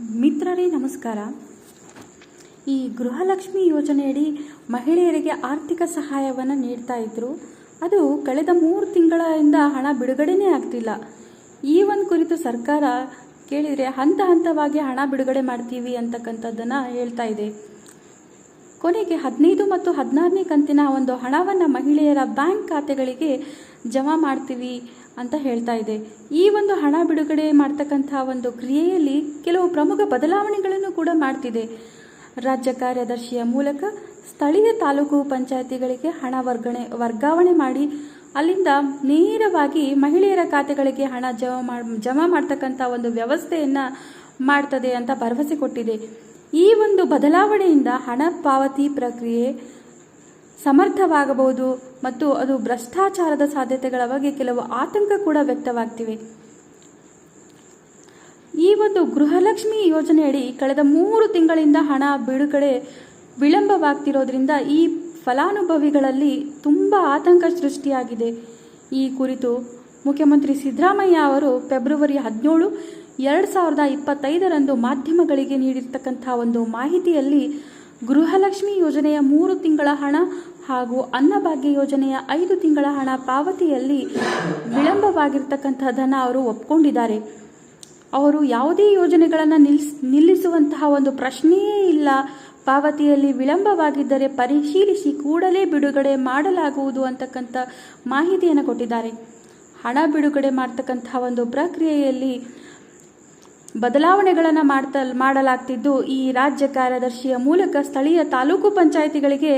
ಮಿತ್ರರೇ, ನಮಸ್ಕಾರ. ಈ ಗೃಹಲಕ್ಷ್ಮಿ ಯೋಜನೆಯಡಿ ಮಹಿಳೆಯರಿಗೆ ಆರ್ಥಿಕ ಸಹಾಯವನ್ನು ನೀಡ್ತಾ ಇದ್ರು. ಅದು ಕಳೆದ ಮೂರು ತಿಂಗಳಿಂದ ಹಣ ಬಿಡುಗಡೆನೇ ಆಗ್ತಿಲ್ಲ. ಈ ಒಂದು ಕುರಿತು ಸರ್ಕಾರ ಕೇಳಿದರೆ ಹಂತ ಹಂತವಾಗಿ ಹಣ ಬಿಡುಗಡೆ ಮಾಡ್ತೀವಿ ಅಂತಕ್ಕಂಥದ್ದನ್ನು ಹೇಳ್ತಾ ಇದೆ. ಕೊನೆಗೆ ಹದಿನೈದು ಮತ್ತು ಹದಿನಾರನೇ ಕಂತಿನ ಒಂದು ಹಣವನ್ನು ಮಹಿಳೆಯರ ಬ್ಯಾಂಕ್ ಖಾತೆಗಳಿಗೆ ಜಮಾ ಮಾಡ್ತೀವಿ. ಅಂತ ಹೇಳ್ತಾ ಇದೆ. ಈ ಒಂದು ಹಣ ಬಿಡುಗಡೆ ಮಾಡ್ತಕ್ಕಂಥ ಒಂದು ಕ್ರಿಯೆಯಲ್ಲಿ ಕೆಲವು ಪ್ರಮುಖ ಬದಲಾವಣೆಗಳನ್ನು ಕೂಡ ಮಾಡ್ತಿದೆ. ರಾಜ್ಯ ಕಾರ್ಯದರ್ಶಿಯ ಮೂಲಕ ಸ್ಥಳೀಯ ತಾಲೂಕು ಪಂಚಾಯಿತಿಗಳಿಗೆ ಹಣ ವರ್ಗಣೆ, ವರ್ಗಾವಣೆ ಮಾಡಿ ಅಲ್ಲಿಂದ ನೇರವಾಗಿ ಮಹಿಳೆಯರ ಖಾತೆಗಳಿಗೆ ಹಣ ಜಮಾ ಮಾಡ್, ಜಮಾ ಮಾಡ್ತಕ್ಕಂಥ ಒಂದು ವ್ಯವಸ್ಥೆಯನ್ನು ಮಾಡ್ತದೆ ಅಂತ ಭರವಸೆ ಕೊಟ್ಟಿದೆ. ಈ ಒಂದು ಬದಲಾವಣೆಯಿಂದ ಹಣ ಪಾವತಿ ಪ್ರಕ್ರಿಯೆ ಸಮರ್ಥವಾಗಬಹುದು ಮತ್ತು ಅದು ಭ್ರಷ್ಟಾಚಾರದ ಸಾಧ್ಯತೆಗಳ ಬಗ್ಗೆ ಕೆಲವು ಆತಂಕ ಕೂಡ ವ್ಯಕ್ತವಾಗ್ತಿವೆ. ಈ ಒಂದು ಗೃಹಲಕ್ಷ್ಮಿ ಯೋಜನೆಯಡಿ ಕಳೆದ ಮೂರು ತಿಂಗಳಿಂದ ಹಣ ಬಿಡುಗಡೆ ವಿಳಂಬವಾಗ್ತಿರೋದ್ರಿಂದ ಈ ಫಲಾನುಭವಿಗಳಲ್ಲಿ ತುಂಬ ಆತಂಕ ಸೃಷ್ಟಿಯಾಗಿದೆ. ಈ ಕುರಿತು ಮುಖ್ಯಮಂತ್ರಿ ಸಿದ್ದರಾಮಯ್ಯ ಅವರು ಫೆಬ್ರವರಿ ಹದಿನೇಳು, ಎರಡು ಸಾವಿರದ ಇಪ್ಪತ್ತೈದರಂದು ಮಾಧ್ಯಮಗಳಿಗೆ ನೀಡಿರ್ತಕ್ಕಂಥ ಒಂದು ಮಾಹಿತಿಯಲ್ಲಿ ಗೃಹಲಕ್ಷ್ಮಿ ಯೋಜನೆಯ ಮೂರು ತಿಂಗಳ ಹಣ ಹಾಗೂ ಅನ್ನಭಾಗ್ಯ ಯೋಜನೆಯ ಐದು ತಿಂಗಳ ಹಣ ಪಾವತಿಯಲ್ಲಿ ವಿಳಂಬವಾಗಿರ್ತಕ್ಕಂಥದ್ದನ್ನು ಅವರು ಒಪ್ಕೊಂಡಿದ್ದಾರೆ. ಅವರು ಯಾವುದೇ ಯೋಜನೆಗಳನ್ನು ನಿಲ್ಲಿಸ್ ನಿಲ್ಲಿಸುವಂತಹ ಒಂದು ಪ್ರಶ್ನೆಯೇ ಇಲ್ಲ. ಪಾವತಿಯಲ್ಲಿ ವಿಳಂಬವಾಗಿದ್ದರೆ ಪರಿಶೀಲಿಸಿ ಕೂಡಲೇ ಬಿಡುಗಡೆ ಮಾಡಲಾಗುವುದು ಅಂತಕ್ಕಂಥ ಮಾಹಿತಿಯನ್ನು ಕೊಟ್ಟಿದ್ದಾರೆ. ಹಣ ಬಿಡುಗಡೆ ಮಾಡ್ತಕ್ಕಂತಹ ಒಂದು ಪ್ರಕ್ರಿಯೆಯಲ್ಲಿ ಬದಲಾವಣೆಗಳನ್ನು ಮಾಡ್ತಾ ಮಾಡಲಾಗ್ತಿದ್ದು ಈ ರಾಜ್ಯ ಕಾರ್ಯದರ್ಶಿಯ ಮೂಲಕ ಸ್ಥಳೀಯ ತಾಲೂಕು ಪಂಚಾಯಿತಿಗಳಿಗೆ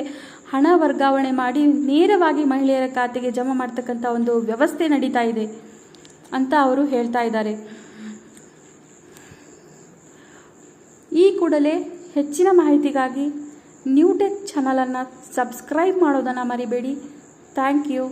ಹಣ ವರ್ಗಾವಣೆ ಮಾಡಿ ನೇರವಾಗಿ ಮಹಿಳೆಯರ ಖಾತೆಗೆ ಜಮಾ ಮಾಡ್ತಕ್ಕಂಥ ಒಂದು ವ್ಯವಸ್ಥೆ ನಡೀತಾ ಇದೆ ಅಂತ ಅವರು ಹೇಳ್ತಾ ಇದ್ದಾರೆ. ಈ ಕೂಡಲೇ ಹೆಚ್ಚಿನ ಮಾಹಿತಿಗಾಗಿ ನ್ಯೂಟೆಕ್ ಚಾನಲನ್ನು ಸಬ್ಸ್ಕ್ರೈಬ್ ಮಾಡೋದನ್ನು ಮರಿಬೇಡಿ. Thank you.